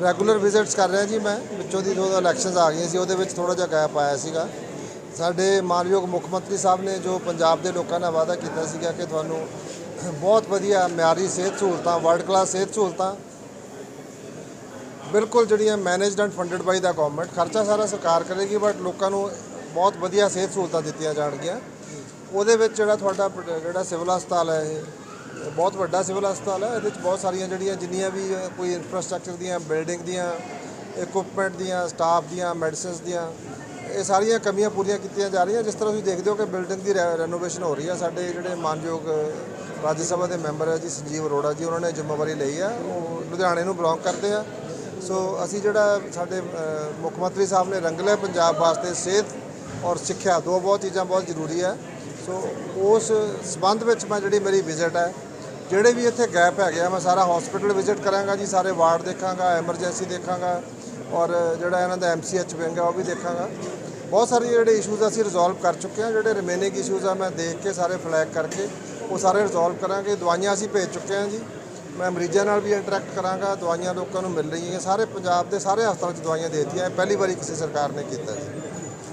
Regular visits ਕਰ ਰਿਹਾ ਜੀ ਮੈਂ। ਵਿੱਚੋਂ ਦੀ ਜਦੋਂ ਇਲੈਕਸ਼ਨਸ ਆ ਗਈਆਂ ਸੀ, ਉਹਦੇ ਵਿੱਚ ਥੋੜਾ ਜਿਹਾ ਗੈਪ ਆਇਆ ਸੀਗਾ। ਸਾਡੇ ਮਾਨਯੋਗ ਮੁੱਖ ਮੰਤਰੀ ਸਾਹਿਬ ਨੇ ਜੋ ਪੰਜਾਬ ਦੇ ਲੋਕਾਂ ਨਾਲ ਵਾਅਦਾ ਕੀਤਾ ਸੀਗਾ ਕਿ ਤੁਹਾਨੂੰ ਬਹੁਤ ਵਧੀਆ ਮਿਆਰੀ ਸਿਹਤ ਸਹੂਲਤਾਂ ਵਰਲਡ ਕਲਾਸ ਸਿਹਤ ਸਹੂਲਤਾਂ, ਬਿਲਕੁਲ ਜਿਹੜੀਆਂ managed and funded by the government ਖਰਚਾ ਸਾਰਾ ਸਰਕਾਰ ਕਰੇਗੀ ਬਟ ਲੋਕਾਂ ਨੂੰ ਬਹੁਤ ਵਧੀਆ ਸਿਹਤ ਸਹੂਲਤਾਂ ਦਿੱਤੀਆਂ ਜਾਣਗੀਆਂ। ਉਹਦੇ ਵਿੱਚ ਜਿਹੜਾ ਤੁਹਾਡਾ ਜਿਹੜਾ ਸਿਵਲ ਹਸਪਤਾਲ ਹੈ ਇਹ ਬਹੁਤ ਵੱਡਾ ਸਿਵਲ ਹਸਪਤਾਲ ਹੈ। ਇਹਦੇ ਵਿੱਚ ਬਹੁਤ ਸਾਰੀਆਂ ਜਿਹੜੀਆਂ ਜਿੰਨੀਆਂ ਵੀ ਕੋਈ ਇਨਫਰਾਸਟ੍ਰਕਚਰ ਦੀਆਂ ਬਿਲਡਿੰਗ ਦੀਆਂ ਇਕਵਿਪਮੈਂਟ ਦੀਆਂ ਸਟਾਫ ਦੀਆਂ ਮੈਡੀਸਿਨਸ ਦੀਆਂ, ਇਹ ਸਾਰੀਆਂ ਕਮੀਆਂ ਪੂਰੀਆਂ ਕੀਤੀਆਂ ਜਾ ਰਹੀਆਂ। ਜਿਸ ਤਰ੍ਹਾਂ ਤੁਸੀਂ ਦੇਖਦੇ ਹੋ ਕਿ ਬਿਲਡਿੰਗ ਦੀ ਰੈਨੋਵੇਸ਼ਨ ਹੋ ਰਹੀ ਹੈ ਸਾਡੇ ਜਿਹੜੇ ਮਾਨਯੋਗ ਰਾਜ ਸਭਾ ਦੇ ਮੈਂਬਰ ਹੈ ਜੀ, ਸੰਜੀਵ ਅਰੋੜਾ ਜੀ, ਉਹਨਾਂ ਨੇ ਜ਼ਿੰਮੇਵਾਰੀ ਲਈ ਹੈ ਉਹ ਲੁਧਿਆਣੇ ਨੂੰ ਬਿਲੋਂਗ ਕਰਦੇ ਆ। ਸੋ ਅਸੀਂ ਜਿਹੜਾ ਸਾਡੇ ਮੁੱਖ ਮੰਤਰੀ ਸਾਹਿਬ ਨੇ ਰੰਗਲੇ ਪੰਜਾਬ ਵਾਸਤੇ ਸਿਹਤ ਔਰ ਸਿੱਖਿਆ, ਦੋ ਬਹੁਤ ਚੀਜ਼ਾਂ ਬਹੁਤ ਜ਼ਰੂਰੀ ਹੈ ਸੋ ਉਸ ਸਬੰਧ ਵਿੱਚ ਮੈਂ ਜਿਹੜੀ ਮੇਰੀ ਵਿਜ਼ਿਟ ਹੈ ਜਿਹੜੇ ਵੀ ਇੱਥੇ ਗੈਪ ਹੈਗੇ ਆ, ਮੈਂ ਸਾਰਾ ਹਸਪੀਟਲ ਵਿਜ਼ਿਟ ਕਰਾਂਗਾ ਜੀ, ਸਾਰੇ ਵਾਰਡ ਦੇਖਾਂਗਾ ਐਮਰਜੈਂਸੀ ਦੇਖਾਂਗਾ ਔਰ ਜਿਹੜਾ ਇਹਨਾਂ ਦਾ ਐਮਸੀਐਚ ਵਿੰਗ ਹੈ ਉਹ ਵੀ ਦੇਖਾਂਗਾ। ਬਹੁਤ ਸਾਰੇ ਜਿਹੜੇ ਇਸ਼ੂਜ਼ ਅਸੀਂ ਰਿਜ਼ੋਲਵ ਕਰ ਚੁੱਕੇ ਹਾਂ ਜਿਹੜੇ ਰਿਮੇਨਿੰਗ ਇਸ਼ੂਜ਼ ਆ, ਮੈਂ ਦੇਖ ਕੇ ਸਾਰੇ ਫਲੈਗ ਕਰਕੇ ਉਹ ਸਾਰੇ ਰਿਜ਼ੋਲਵ ਕਰਾਂਗੇ। ਦਵਾਈਆਂ ਅਸੀਂ ਭੇਜ ਚੁੱਕੇ ਹਾਂ ਜੀ। ਮੈਂ ਮਰੀਜ਼ਾਂ ਨਾਲ ਵੀ ਇੰਟਰੈਕਟ ਕਰਾਂਗਾ, ਦਵਾਈਆਂ ਲੋਕਾਂ ਨੂੰ ਮਿਲ ਰਹੀਆਂ ਸਾਰੇ ਪੰਜਾਬ ਦੇ ਸਾਰੇ ਹਸਪਤਾਲਾਂ 'ਚ ਦਵਾਈਆਂ ਦੇ ਦਿੱਤੀਆਂ ਪਹਿਲੀ ਵਾਰੀ ਕਿਸੇ ਸਰਕਾਰ ਨੇ ਕੀਤਾ ਜੀ।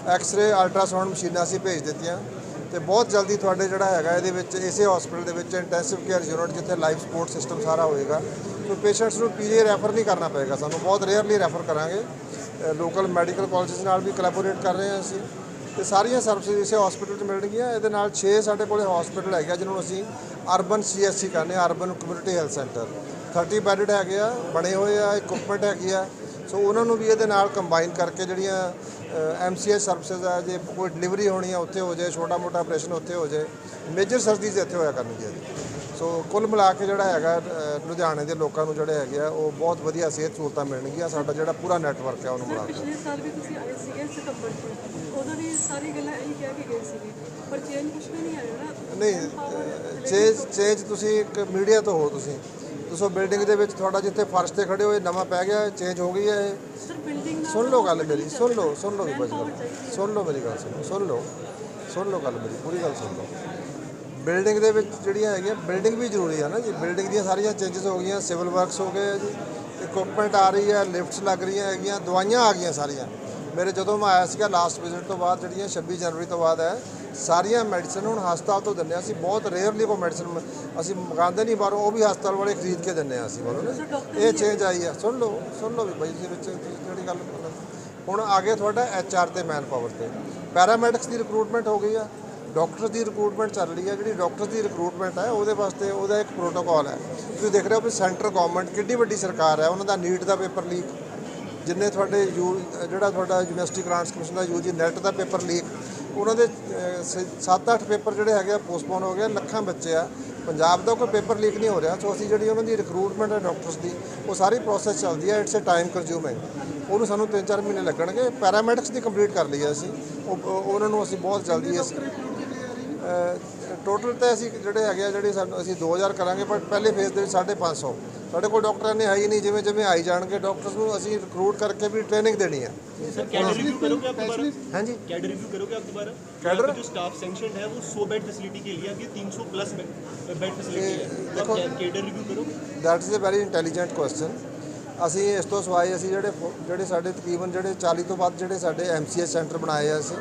ਐਕਸ-ਰੇ ਅਲਟਰਾਸਾਊਂਡ ਮਸ਼ੀਨਾਂ ਅਸੀਂ ਭੇਜ ਦਿੱਤੀਆਂ। ਤੇ ਬਹੁਤ ਜਲਦੀ ਤੁਹਾਡੇ ਜਿਹੜਾ ਹੈਗਾ ਇਹਦੇ ਵਿੱਚ, ਇਸੇ ਹਸਪੀਟਲ ਦੇ ਵਿੱਚ ਇੰਟੈਂਸਿਵ ਕੇਅਰ ਯੂਨਿਟ ਜਿੱਥੇ ਲਾਈਫ ਸਪੋਰਟ ਸਿਸਟਮ ਸਾਰਾ ਹੋਏਗਾ। ਸੋ ਪੇਸ਼ੈਂਟਸ ਨੂੰ ਪੀਜੀ ਰੈਫਰ ਨਹੀਂ ਕਰਨਾ ਪਏਗਾ। ਸਾਨੂੰ ਬਹੁਤ ਰੇਅਰਲੀ ਰੈਫਰ ਕਰਾਂਗੇ। ਲੋਕਲ ਮੈਡੀਕਲ ਕਾਲਜਸ ਨਾਲ ਵੀ ਕੋਲੈਬੋਰੇਟ ਕਰ ਰਹੇ ਹਾਂ ਅਸੀਂ। ਤੇ ਸਾਰੀਆਂ ਸਰਵਿਸਿਜ਼ ਇਸੇ ਹਸਪੀਟਲ 'ਚ ਮਿਲਣਗੀਆਂ। ਇਹਦੇ ਨਾਲ 6 ਸਾਡੇ ਕੋਲੇ ਹਸਪੀਟਲ ਹੈਗਾ ਜਿਹਨੂੰ ਅਸੀਂ ਅਰਬਨ ਸੀਐਸਸੀ ਕਹਿੰਦੇ ਆ urban community health centre 30 bedded ਹੈਗੇ ਆ, ਬਣੇ ਹੋਏ ਆ ਇਕਵਿਪਮੈਂਟ ਹੈਗੀ ਆ। ਸੋ ਉਹਨਾਂ ਨੂੰ ਵੀ ਇਹਦੇ ਨਾਲ ਕੰਬਾਈਨ ਕਰਕੇ ਜਿਹੜੀਆਂ ਐਮਸੀਐਚ ਸਰਵਿਸਿਜ਼ ਆ ਜੇ ਕੋਈ ਡਿਲੀਵਰੀ ਹੋਣੀ ਆ ਉੱਥੇ ਹੋ ਜਾਏ ਛੋਟਾ ਮੋਟਾ ਆਪਰੇਸ਼ਨ ਉੱਥੇ ਹੋ ਜਾਏ ਮੇਜਰ ਸਰਜਰੀਜ਼ ਇੱਥੇ ਹੋਇਆ ਕਰਨਗੀਆਂ ਸੋ ਕੁੱਲ ਮਿਲਾ ਕੇ ਜਿਹੜਾ ਹੈਗਾ ਲੁਧਿਆਣੇ ਦੇ ਲੋਕਾਂ ਨੂੰ ਜਿਹੜੇ ਹੈਗੇ ਆ ਉਹ ਬਹੁਤ ਵਧੀਆ ਸਿਹਤ ਸਹੂਲਤਾਂ ਮਿਲਣਗੀਆਂ ਸਾਡਾ ਜਿਹੜਾ ਪੂਰਾ ਨੈਟਵਰਕ ਹੈ ਉਹਨੂੰ ਮਿਲਾ ਕੇ। ਪਿਛਲੇ ਸਾਲ ਵੀ ਤੁਸੀਂ ਆਏ ਸੀਗੇ ਸਤੰਬਰ 'ਚ ਉਦੋਂ ਵੀ ਸਾਰੀ ਗੱਲਾਂ ਇਹੀ ਕਹਿ ਕੇ ਗਏ ਸੀਗੇ ਪਰ ਚੇਂਜ ਕੁਛ ਵੀ ਨਹੀਂ ਆਇਆ ਨਾ? ਨਹੀਂ ਚੇਂਜ ਚੇਂਜ ਤੁਸੀਂ ਇੱਕ ਮੀਡੀਆ ਤੋਂ ਹੋ ਤੁਸੀਂ। ਤੁਸੀਂ ਬਿਲਡਿੰਗ ਦੇ ਵਿੱਚ ਤੁਹਾਡਾ ਜਿੱਥੇ ਫਰਸ਼ ਤੇ ਖੜੇ ਹੋਏ ਨਵਾਂ ਪੈ ਗਿਆ ਚੇਂਜ ਹੋ ਗਈ ਹੈ ਇਹ। ਸੁਣ ਲਓ ਗੱਲ ਮੇਰੀ ਸੁਣ ਲਓ ਸੁਣ ਲਓ ਬਸ ਗੱਲ। ਸੁਣ ਲਓ ਮੇਰੀ ਗੱਲ ਸੁਣੋ ਸੁਣ ਲਓ ਸੁਣ ਲਓ ਗੱਲ ਮੇਰੀ ਪੂਰੀ ਗੱਲ ਸੁਣ ਲਓ। ਬਿਲਡਿੰਗ ਦੇ ਵਿੱਚ ਜਿਹੜੀਆਂ ਹੈਗੀਆਂ ਬਿਲਡਿੰਗ ਵੀ ਜ਼ਰੂਰੀ ਹੈ ਨਾ ਜੀ। ਬਿਲਡਿੰਗ ਦੀਆਂ ਸਾਰੀਆਂ ਚੇਂਜਸ ਹੋ ਗਈਆਂ ਸਿਵਲ ਵਰਕਸ ਹੋ ਗਏ ਜੀ। ਇਕਵਿਪਮੈਂਟ ਆ ਰਹੀ ਹੈ ਲਿਫਟਸ ਲੱਗ ਰਹੀਆਂ ਹੈਗੀਆਂ ਦਵਾਈਆਂ ਆ ਗਈਆਂ ਸਾਰੀਆਂ। ਮੇਰੇ ਜਦੋਂ ਮੈਂ ਆਇਆ ਸੀਗਾ ਲਾਸਟ ਵਿਜ਼ਿਟ ਤੋਂ ਬਾਅਦ ਜਿਹੜੀਆਂ 26 ਜਨਵਰੀ ਤੋਂ ਬਾਅਦ ਹੈ ਸਾਰੀਆਂ ਮੈਡੀਸਨ ਹੁਣ ਹਸਪਤਾਲ ਤੋਂ ਦਿੰਦੇ ਹਾਂ ਅਸੀਂ। ਬਹੁਤ ਰੇਅਰਲੀ ਕੋਈ ਮੈਡੀਸਨ ਅਸੀਂ ਮੰਗਾਉਂਦੇ ਨਹੀਂ ਬਾਹਰੋਂ ਉਹ ਵੀ ਹਸਪਤਾਲ ਵਾਲੇ ਖਰੀਦ ਕੇ ਦਿੰਦੇ ਹਾਂ ਅਸੀਂ ਬਾਹਰੋਂ ਇਹ ਚੇਂਜ ਆਈ ਹੈ ਸੁਣ ਲਓ ਸੁਣ ਲਓ ਵੀ ਬਾਈ ਜੀ ਵਿੱਚ ਜਿਹੜੀ ਗੱਲ ਹੁਣ ਆ ਗਿਆ ਤੁਹਾਡਾ ਐਚ ਆਰ ਤੇ ਮੈਨ ਪਾਵਰ ਤੇ। ਪੈਰਾਮੈਡਿਕਸ ਦੀ ਰਿਕਰੂਟਮੈਂਟ ਹੋ ਗਈ ਆ। ਡਾਕਟਰ ਦੀ ਰਿਕਰੂਟਮੈਂਟ ਚੱਲ ਰਹੀ ਹੈ ਜਿਹੜੀ ਡਾਕਟਰ ਦੀ ਰਿਕਰੂਟਮੈਂਟ ਹੈ ਉਹਦੇ ਵਾਸਤੇ ਉਹਦਾ ਇੱਕ ਪ੍ਰੋਟੋਕਾਲ ਹੈ ਤੁਸੀਂ ਦੇਖ ਰਹੇ ਹੋ ਵੀ ਸੈਂਟਰ ਗਵਰਨਮੈਂਟ ਕਿੰਨੀ ਵੱਡੀ ਸਰਕਾਰ ਹੈ ਉਹਨਾਂ ਦਾ ਨੀਟ ਦਾ ਪੇਪਰ ਲੀਕ ਜਿੰਨੇ ਤੁਹਾਡੇ ਯੂ, ਜਿਹੜਾ ਤੁਹਾਡਾ ਯੂਨੀਵਰਸਿਟੀ ਗ੍ਰਾਂਟਸ ਕਮਿਸ਼ਨ ਦਾ ਯੂਜੀ ਨੈਟ ਦਾ ਪੇਪਰ ਲੀਕ ਉਹਨਾਂ ਦੇ 7-8 ਪੇਪਰ ਜਿਹੜੇ ਹੈਗੇ ਆ ਪੋਸਟਪੋਨ ਹੋ ਗਏ, ਲੱਖਾਂ ਬੱਚੇ ਆ। ਪੰਜਾਬ ਦਾ ਕੋਈ ਪੇਪਰ ਲੀਕ ਨਹੀਂ ਹੋ ਰਿਹਾ, ਸੋ ਅਸੀਂ ਜਿਹੜੀ ਉਹਨਾਂ ਦੀ ਰਿਕਰੂਟਮੈਂਟ ਹੈ ਡਾਕਟਰਸ ਦੀ, ਉਹ ਸਾਰੀ ਪ੍ਰੋਸੈਸ ਚੱਲਦੀ ਹੈ ਇਟਸ ਅ ਟਾਈਮ ਕੰਜ਼ਿਊਮਿੰਗ ਉਹਨੂੰ ਸਾਨੂੰ 3-4 ਮਹੀਨੇ ਲੱਗਣਗੇ ਪੈਰਾਮੈਡਿਕਸ ਦੀ ਕੰਪਲੀਟ ਕਰ ਲਈ ਹੈ ਅਸੀਂ। ਉਹ ਉਹਨਾਂ ਨੂੰ ਅਸੀਂ ਬਹੁਤ ਜਲਦੀ ਇਸ ਟੋਟਲ ਤਾਂ ਅਸੀਂ ਜਿਹੜੇ ਹੈਗੇ ਆ, ਜਿਹੜੇ ਸਾਨੂੰ ਅਸੀਂ 2000 ਕਰਾਂਗੇ, ਪਰ ਪਹਿਲੇ ਫੇਜ਼ ਦੇ ਵਿੱਚ 550 ਸਾਡੇ ਕੋਲ ਡਾਕਟਰ ਨੇ ਹੈ ਹੀ ਨਹੀਂ ਜਿਵੇਂ ਜਿਵੇਂ ਆਈ ਜਾਣਗੇ ਡਾਕਟਰਸ ਨੂੰ ਅਸੀਂ ਰਿਕਰੂਟ ਕਰਕੇ ਵੀ ਟ੍ਰੇਨਿੰਗ ਦੇਣੀ ਹੈ सर कैडर रिव्यू करोगे आप दोबारा ਹਾਂਜੀ कैडर रिव्यू करोगे आप दोबारा कैडर? यहाँ पे जो स्टाफ सैंक्शन है वो 100 बेड फैसिलिटी के लिए अभी 300 प्लस बेड फैसिलिटी है तो देखो- आप कैडर रिव्यू करोगे that is a very intelligent question ਅਸੀਂ ਇਸ ਤੋਂ ਸਿਵਾਏ ਅਸੀਂ ਜਿਹੜੇ ਫੋ- ਜਿਹੜੇ ਸਾਡੇ ਤਕਰੀਬਨ ਜਿਹੜੇ 40 ਤੋਂ ਵੱਧ ਜਿਹੜੇ ਸਾਡੇ ਐਮਸੀਐਸ ਸੈਂਟਰ ਬਣਾਏ ਆ ਅਸੀਂ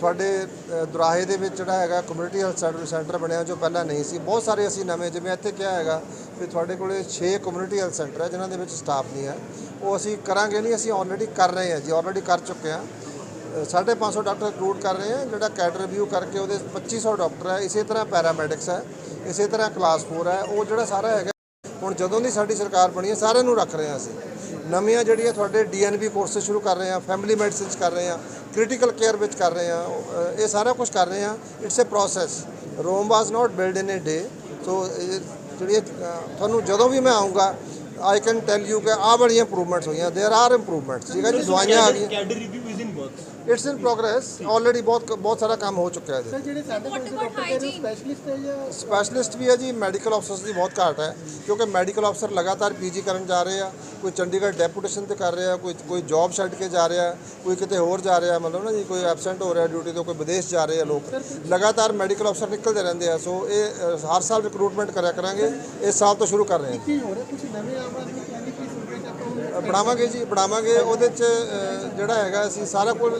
ਤੁਹਾਡੇ ਦੁਰਾਹੇ ਦੇ ਵਿੱਚ ਜਿਹੜਾ ਹੈਗਾ ਕਮਿਊਨਿਟੀ ਹੈਲਥ ਸੈਂਟਰ ਸੈਂਟਰ ਬਣਿਆ ਜੋ ਪਹਿਲਾਂ ਨਹੀਂ ਸੀ। ਬਹੁਤ ਸਾਰੇ ਅਸੀਂ ਨਵੇਂ ਜਿਵੇਂ ਇੱਥੇ ਕਿਹਾ ਹੈਗਾ ਵੀ ਤੁਹਾਡੇ ਕੋਲੇ 6 ਕਮਿਊਨਿਟੀ ਹੈਲਥ ਸੈਂਟਰ ਹੈ ਜਿਨ੍ਹਾਂ ਦੇ ਵਿੱਚ ਸਟਾਫ ਨਹੀਂ ਹੈ। ਉਹ ਅਸੀਂ ਕਰਾਂਗੇ ਨਹੀਂ ਅਸੀਂ ਆਲਰੇਡੀ ਕਰ ਰਹੇ ਹਾਂ ਜੀ ਆਲਰੇਡੀ ਕਰ ਚੁੱਕੇ ਹਾਂ। ਅ, ਸਾਢੇ ਪੰਜ ਸੌ ਡਾਕਟਰ ਰਿਕਰੂਟ ਕਰ ਰਹੇ ਹਾਂ ਜਿਹੜਾ ਕੈਡ ਰਿਵਿਊ ਕਰਕੇ ਉਹਦੇ 2500 ਡਾਕਟਰ ਹੈ। ਇਸੇ ਤਰ੍ਹਾਂ ਪੈਰਾਮੈਡਿਕਸ ਹੈ ਇਸੇ ਤਰ੍ਹਾਂ ਕਲਾਸ 4 ਹੈ। ਉਹ ਜਿਹੜਾ ਸਾਰਾ ਹੈਗਾ ਹੁਣ ਜਦੋਂ ਦੀ ਸਾਡੀ ਸਰਕਾਰ ਬਣੀ ਹੈ ਸਾਰਿਆਂ ਨੂੰ ਰੱਖ ਰਹੇ ਹਾਂ ਅਸੀਂ। ਨਵੀਆਂ ਜਿਹੜੀਆਂ ਤੁਹਾਡੇ ਡੀਐਨਬੀ ਕੋਰਸਸ ਸ਼ੁਰੂ ਕਰ ਰਹੇ ਹਾਂ ਫੈਮਿਲੀ ਮੈਡੀਸਿਨਸ ਕਰ ਰਹੇ ਹਾਂ ਕ੍ਰਿਟੀਕਲ ਕੇਅਰ ਵਿੱਚ ਕਰ ਰਹੇ ਹਾਂ ਉਹ, ਅ, ਇਹ ਸਾਰਾ ਕੁਝ ਕਰ ਰਹੇ ਹਾਂ it's a process Rome was not built in a day so ਜਿਹੜੀ ਤੁਹਾਨੂੰ ਜਦੋਂ ਵੀ ਮੈਂ ਆਉਂਗਾ ਆਈ ਕੈਨ ਟੈਲ ਯੂ ਕਿ ਆਹ ਬੜੀਆਂ ਇੰਪਰੂਵਮੈਂਟਸ ਹੋਈਆਂ देयर ਆਰ ਇੰਪਰੂਵਮੈਂਟਸ ਠੀਕ ਹੈ ਜੀ ਦਵਾਈਆਂ ਆ ਗਈਆਂ cadre review is in work it's in progress already ਬਹੁਤ ਬਹੁਤ ਸਾਰਾ ਕੰਮ ਹੋ ਚੁੱਕਿਆ ਹੈ ਇਹਦੇ ਜਿਹੜੇ ਸਾਡੇ ਕੋਲ ਡਾਕਟਰ ਕਹਿ ਰਹੇ ਸਪੈਸ਼ਲਿਸਟ ਹੈ ਜਾਂ ਸਪੈਸ਼ਲਿਸਟ ਵੀ ਹੈ ਜੀ ਮੈਡੀਕਲ ਅਫਸਰਸ ਦੀ ਬਹੁਤ ਘਾਟ ਹੈ ਕਿਉਂਕਿ ਮੈਡੀਕਲ ਅਫਸਰ ਲਗਾਤਾਰ ਪੀਜੀ ਕਰਨ ਜਾ ਰਹੇ ਆ ਕੋਈ ਚੰਡੀਗੜ੍ਹ ਡੈਪੂਟੇਸ਼ਨ ਤੇ ਕਰ ਰਿਹਾ ਕੋਈ ਕੋਈ ਜੌਬ ਛੱਡ ਕੇ ਜਾ ਰਿਹਾ ਕੋਈ ਕਿਤੇ ਹੋਰ ਜਾ ਰਿਹਾ ਮਤਲਬ ਨਾ ਜੀ ਕੋਈ ਐਬਸੈਂਟ ਹੋ ਰਿਹਾ ਡਿਊਟੀ ਤੋਂ ਕੋਈ ਵਿਦੇਸ਼ ਜਾ ਰਹੇ ਆ ਲੋਕ ਲਗਾਤਾਰ ਮੈਡੀਕਲ ਅਫਸਰ ਨਿਕਲਦੇ ਰਹਿੰਦੇ ਆ ਸੋ ਇਹ ਹਰ ਸਾਲ ਰਿਕਰੂਟਮੈਂਟ ਕਰਿਆ ਕਰਾਂਗੇ ਇਸ ਸਾਲ ਤੋਂ ਸ਼ੁਰੂ ਕਰ ਰਹੇ ਹਾਂ ਕੀ ਹੋ ਰਿਹਾ ਤੁਸੀਂ ਨਵੇਂ ਆਮ ਆਦਮੀ ਪਾਰਟੀ ਕੀ ਸੂਬੇ ਚ ਆਪਾਂ ਹੁਣ ਬਣਾਵਾਂਗੇ ਜੀ, ਬਣਾਵਾਂਗੇ। ਉਹਦੇ ਚ ਜਿਹੜਾ ਹੈਗਾ, ਅਸੀਂ ਸਾਰਾ ਕੁਝ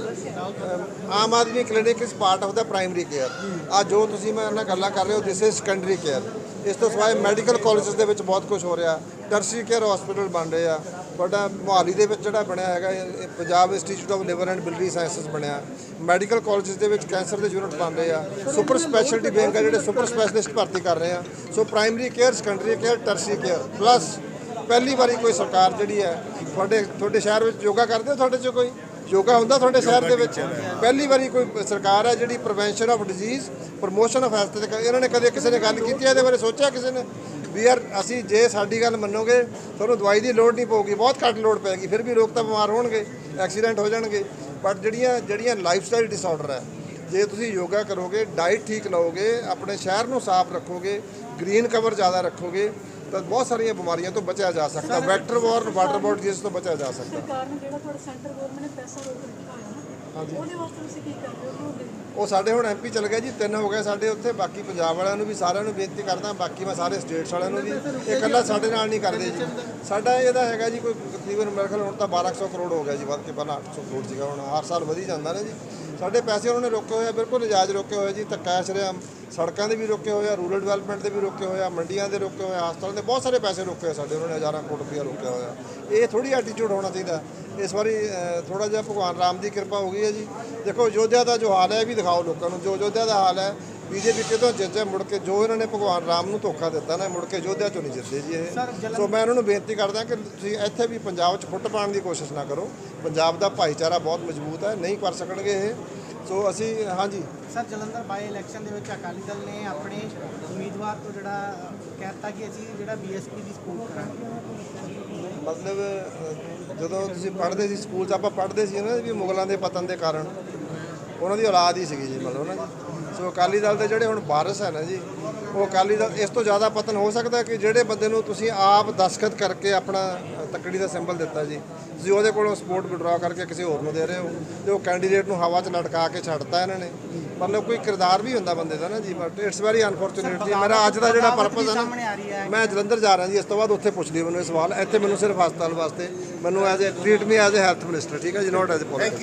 ਆਮ ਆਦਮੀ ਕਲੀਨਿਕ ਇਸ part of the primary care ਆ ਜੋ ਤੁਸੀਂ ਮੈਂ ਨਾਲ ਗੱਲਾਂ ਕਰ ਰਹੇ ਹੋ ਦਿਸ ਇਜ਼ ਸੈਕੰਡਰੀ ਕੇਅਰ ਇਸ ਤੋਂ ਸਿਵਾਏ ਮੈਡੀਕਲ ਕਾਲਜਸ ਦੇ ਵਿੱਚ ਬਹੁਤ ਕੁਝ ਹੋ ਰਿਹਾ। ਟਰਸਰੀ ਕੇਅਰ ਹਸਪੀਟਲ ਬਣ ਰਹੇ ਆ। ਤੁਹਾਡਾ ਮੁਹਾਲੀ ਦੇ ਵਿੱਚ ਜਿਹੜਾ ਬਣਿਆ ਹੈਗਾ Punjab institute of liver and biliary sciences ਬਣਿਆ। ਮੈਡੀਕਲ ਕਾਲਜਸ ਦੇ ਵਿੱਚ ਕੈਂਸਰ ਦੇ ਯੂਨਿਟ ਬਣ ਰਹੇ ਆ। ਸੁਪਰ ਸਪੈਸ਼ਲਟੀ ਬੈਂਕ ਆ ਜਿਹੜੇ ਸੁਪਰ ਸਪੈਸ਼ਲਿਸਟ ਭਰਤੀ ਕਰ ਰਹੇ ਆ। So primary care secondary care tertiary care plus ਪਹਿਲੀ ਵਾਰੀ ਕੋਈ ਸਰਕਾਰ ਜਿਹੜੀ ਹੈ ਤੁਹਾਡੇ ਤੁਹਾਡੇ ਸ਼ਹਿਰ ਵਿੱਚ ਯੋਗਾ ਕਰਦੇ ਹੋ ਤੁਹਾਡੇ 'ਚ ਕੋਈ? ਯੋਗਾ ਹੁੰਦਾ ਤੁਹਾਡੇ ਸ਼ਹਿਰ ਦੇ ਵਿੱਚ? ਪਹਿਲੀ ਵਾਰੀ ਕੋਈ ਸਰਕਾਰ ਹੈ ਜਿਹੜੀ prevention of disease promotion of health ਤੇ ਇਹਨਾਂ ਨੇ ਕਦੇ ਕਿਸੇ ਨੇ ਗੱਲ ਕੀਤੀ ਹੈ? ਇਹਦੇ ਬਾਰੇ ਸੋਚਿਆ ਕਿਸੇ ਨੇ? ਵੀ ਯਾਰ ਅਸੀਂ ਜੇ ਸਾਡੀ ਗੱਲ ਮੰਨੋਗੇ ਤੁਹਾਨੂੰ ਦਵਾਈ ਦੀ ਲੋੜ ਨਹੀਂ ਪਊਗੀ ਬਹੁਤ ਘੱਟ ਲੋੜ ਪੈਗੀ ਫਿਰ ਵੀ ਲੋਕ ਤਾਂ ਬਿਮਾਰ ਹੋਣਗੇ ਐਕਸੀਡੈਂਟ ਹੋ ਜਾਣਗੇ। ਬਟ ਜਿਹੜੀਆਂ ਜਿਹੜੀਆਂ ਲਾਈਫ ਸਟਾਈਲ ਡਿਸਆਰਡਰ ਹੈ ਜੇ ਤੁਸੀਂ ਯੋਗਾ ਕਰੋਗੇ ਡਾਈਟ ਠੀਕ ਲਓਗੇ ਆਪਣੇ ਸ਼ਹਿਰ ਨੂੰ ਸਾਫ਼ ਰੱਖੋਗੇ ਗ੍ਰੀਨ ਕਵਰ ਜ਼ਿਆਦਾ ਰੱਖੋਗੇ ਤਾਂ ਬਹੁਤ ਸਾਰੀਆਂ ਬਿਮਾਰੀਆਂ ਤੋਂ ਬਚਿਆ ਜਾ ਸਕਦਾ। ਵੈਕਟਰ ਵਾਰ ਵਾਟਰ ਬੋਰਡ ਜਿਸ ਤੋਂ ਬਚਿਆ ਜਾ ਸਕਦਾ। ਸਰਕਾਰ ਨੇ ਜਿਹੜਾ ਤੁਹਾਡਾ ਸੈਂਟਰ ਗਵਰਨਮੈਂਟ ਨੇ ਪੈਸਾ ਰੋਕ ਦਿੱਤਾ ਹੋਇਆ ਨਾ ਉਹਦੇ ਵਾਸਤੇ ਤੁਸੀਂ ਕੀ ਕਰ ਰਹੇ ਹੋ ਉਹਦੇ ਉਹ ਸਾਡੇ ਹੁਣ ਐਮਪੀ ਚਲ ਗਏ ਜੀ ਤਿੰਨ ਹੋ ਗਏ ਸਾਡੇ ਉੱਥੇ ਬਾਕੀ ਪੰਜਾਬ ਵਾਲਿਆਂ ਨੂੰ ਵੀ ਸਾਰਿਆਂ ਨੂੰ ਬੇਨਤੀ ਕਰਦਾ ਬਾਕੀ ਮੈਂ ਸਾਰੇ ਸਟੇਟਸ ਵਾਲਿਆਂ ਨੂੰ ਵੀ ਇਹ ਇਕੱਲਾ ਸਾਡੇ ਨਾਲ ਨਹੀਂ ਕਰਦੇ ਜੀ। ਸਾਡਾ ਇਹਦਾ ਹੈਗਾ ਜੀ ਕੋਈ ਤਕਰੀਬਨ ਮੇਰੇ ਖਿਆਲ ਹੁਣ ਤਾਂ 1200 ਕਰੋੜ ਹੋ ਗਿਆ ਜੀ ਵੱਧ ਕੇ ਪਹਿਲਾਂ 800 ਕਰੋੜ ਸੀਗਾ ਹੁਣ ਹਰ ਸਾਲ ਵਧੀ ਜਾਂਦਾ ਨਾ ਜੀ। ਸਾਡੇ ਪੈਸੇ ਉਹਨਾਂ ਨੇ ਰੋਕੇ ਹੋਏ ਆ, ਬਿਲਕੁਲ ਨਜਾਇਜ਼ ਰੋਕੇ ਹੋਏ ਜੀ ਧੱਕਾ ਸ਼ਰਿਆਮ ਸੜਕਾਂ ਦੇ ਵੀ ਰੋਕੇ ਹੋਏ ਆ, ਰੂਰਲ ਡਿਵੈਲਪਮੈਂਟ ਦੇ ਵੀ ਰੋਕੇ ਹੋਏ ਆ, ਮੰਡੀਆਂ ਦੇ ਰੋਕੇ ਹੋਏ ਆ, ਹਸਪਤਾਲਾਂ ਦੇ ਬਹੁਤ ਸਾਰੇ ਪੈਸੇ ਰੋਕੇ ਹੋਏ ਸਾਡੇ, ਉਹਨਾਂ ਨੇ ਹਜ਼ਾਰਾਂ ਕਰੋੜ ਰੁਪਇਆ ਰੋਕਿਆ ਹੋਇਆ। ਇਹ ਥੋੜੀ ਐਟੀਟਿਊਡ ਹੋਣਾ ਚਾਹੀਦਾ। ਇਸ ਵਾਰੀ ਥੋੜਾ ਜਿਹਾ ਭਗਵਾਨ ਰਾਮ ਦੀ ਕਿਰਪਾ ਹੋ ਗਈ ਹੈ ਜੀ। ਦੇਖੋ ਯੋਧਿਆ ਦਾ ਜੋ ਹਾਲ ਹੈ, ਇਹ ਵੀ ਦਿਖਾਓ ਲੋਕਾਂ ਨੂੰ। ਜੋ ਯੋਧਿਆ ਦਾ ਹਾਲ ਹੈ ਬੀਜੇਪੀ ਕਿਤੋਂ ਜਿੱਤੇ ਮੁੜ ਕੇ ਜੋ ਇਹਨਾਂ ਨੇ ਭਗਵਾਨ ਰਾਮ ਨੂੰ ਧੋਖਾ ਦਿੱਤਾ ਨਾ ਮੁੜ ਕੇ ਯੋਧਿਆ ਚੋਂ ਨਹੀਂ ਜਿੱਤਦੇ ਜੀ ਇਹ। ਸੋ ਮੈਂ ਉਹਨਾਂ ਨੂੰ ਬੇਨਤੀ ਕਰਦਾ ਕਿ ਤੁਸੀਂ ਇੱਥੇ ਵੀ ਪੰਜਾਬ 'ਚ ਫੁੱਟ ਪਾਉਣ ਦੀ ਕੋਸ਼ਿਸ਼ ਨਾ ਕਰੋ। ਪੰਜਾਬ ਦਾ ਭਾਈਚਾਰਾ ਬਹੁਤ ਮਜ਼ਬੂਤ ਹੈ ਨਹੀਂ ਕਰ ਸਕਣਗੇ ਇਹ। ਸੋ ਅਸੀਂ ਹਾਂਜੀ। ਸਰ ਜਲੰਧਰ ਬਾਈ ਇਲੈਕਸ਼ਨ ਦੇ ਵਿੱਚ ਅਕਾਲੀ ਦਲ ਨੇ ਆਪਣੇ ਉਮੀਦਵਾਰ ਤੋਂ ਜਿਹੜਾ ਕਹਿਤਾ ਕਿ ਅਸੀਂ ਜਿਹੜਾ ਬੀਐਸਪੀ ਦੀ ਸਪੋਰਟ ਕਰਾਂਗੇ। ਮਤਲਬ ਜਦੋਂ ਤੁਸੀਂ ਪੜ੍ਹਦੇ ਸੀ ਸਕੂਲ 'ਚ ਆਪਾਂ ਪੜ੍ਹਦੇ ਸੀ ਨਾ ਵੀ ਮੁਗਲਾਂ ਦੇ ਪਤਨ ਦੇ ਕਾਰਨ। ਉਹਨਾਂ ਦੀ ਔਲਾਦ ਹੀ ਸੀਗੀ ਜੀ ਮਤਲਬ ਨਾ ਜੀ ਸੋ ਅਕਾਲੀ ਦਲ ਦੇ ਜਿਹੜੇ ਹੁਣ ਵਾਰਸ ਹੈ ਨਾ ਜੀ, ਉਹ ਅਕਾਲੀ ਦਲ ਇਸ ਤੋਂ ਜ਼ਿਆਦਾ ਪਤਨ ਹੋ ਸਕਦਾ ਕਿ ਜਿਹੜੇ ਬੰਦੇ ਨੂੰ ਤੁਸੀਂ ਆਪ ਦਸਖਤ ਕਰਕੇ ਆਪਣਾ ਤੱਕੜੀ ਦਾ ਸਿੰਬਲ ਦਿੱਤਾ ਜੀ, ਤੁਸੀਂ ਉਹਦੇ ਕੋਲੋਂ ਸਪੋਰਟ ਵਿਡਰਾ ਕਰਕੇ ਕਿਸੇ ਹੋਰ ਨੂੰ ਦੇ ਰਹੇ ਹੋ, ਤੇ ਉਹ ਕੈਂਡੀਡੇਟ ਨੂੰ ਹਵਾ 'ਚ ਲਟਕਾ ਕੇ ਛੱਡਤਾ ਇਹਨਾਂ ਨੇ। ਮਤਲਬ ਕੋਈ ਕਿਰਦਾਰ ਵੀ ਹੁੰਦਾ ਬੰਦੇ ਦਾ ਨਾ ਜੀ ਬਟ ਇਟਸ ਵੈਰੀ ਅਨਫੋਰਚੂਨੇਟ ਜੀ। ਮੇਰਾ ਅੱਜ ਦਾ ਜਿਹੜਾ ਪਰਪਸ ਹੈ ਨਾ, ਮੈਂ ਜਲੰਧਰ ਜਾ ਰਿਹਾ ਜੀ, ਇਸ ਤੋਂ ਬਾਅਦ ਉੱਥੇ ਪੁੱਛ ਲਈ ਮੈਨੂੰ ਇਹ ਸਵਾਲ, ਇੱਥੇ ਮੈਨੂੰ ਸਿਰਫ ਹਸਪਤਾਲ ਵਾਸਤੇ, ਮੈਨੂੰ as a treat me as a health minister ਠੀਕ ਹੈ ਜੀ ਨੋਟ ਐਜ਼ ਅ ਪੋਲੀਟਿਕਸ